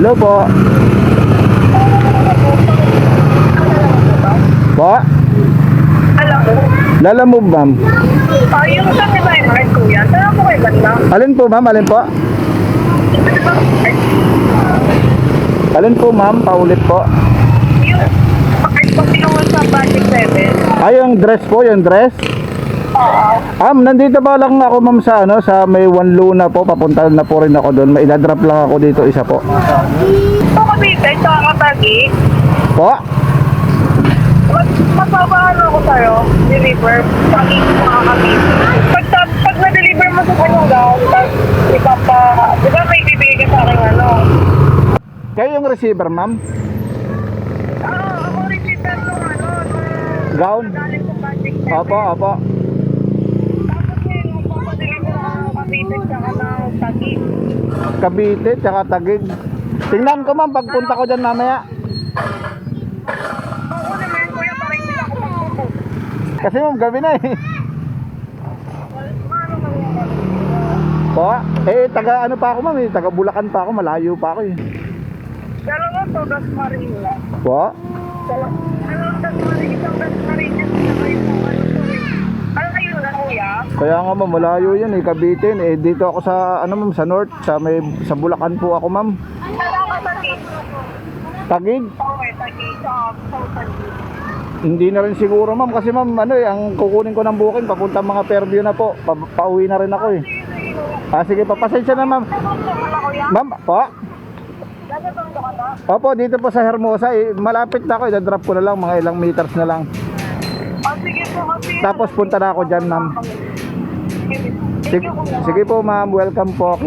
Hello po. Po? Mo, Lala mo, ma'am. ah, yung sa di ba yung mark kuya, saan mo kayo banda? Alin po, ma'am? Alin po? Alin po, ma'am? Paulit po. Yung mark po tinungan sa budget 7. Ay, yung dress po, yung dress. Ah, nandito pa lang ako, ma'am, sa ano, sa may one luna po. Papunta na po rin ako doon. May idadrop lang ako dito, isa po. Ito ko dito, ito ang katagi. Po? Mas mapapaano ako sa'yo, deliver, pagi mga kami. Pag, pag na-deliver mo sa kanyang gown, tapos ipapa, di ba may bibigay ka sa akin ano? Kayo yung receiver, ma'am? Ah, ako Tan nung ano, Gown? galing sa budget 7. Opo, opo. Tapos yun, magpapadeliver kapitid sa ng tagi. Cavite, tsaka Tagig. Tingnan ko, ma'am, pagpunta ko dyan mamaya. Oo naman, kuya, parang hindi ako magpupos. Kasi, ma'am, gabi na eh. Po? Eh, taga ano pa ako, ma'am, eh. Taga Bulacan pa ako, malayo pa ako eh. Dalawa to, das marina. Po? Ano, das marina, Kaya nga ma'am, malayo yan eh, Cavite. Eh, dito ako sa, ano ma'am, sa north, sa may, sa Bulacan po ako ma'am. Tagig? Hindi na rin siguro ma'am, kasi ma'am, ano eh, ang kukunin ko ng booking, papunta mga Fairview na po. Pa, pauwi na rin ako eh. Ah, sige, papasensya na ma'am. Ma'am, po? Opo, dito po sa Hermosa, eh, malapit na ako, idadrop ko na lang, mga ilang meters na lang. Oh, sige po, kasi... Tapos punta na ako dyan ma'am. Sige, Sige, po ma'am, welcome po.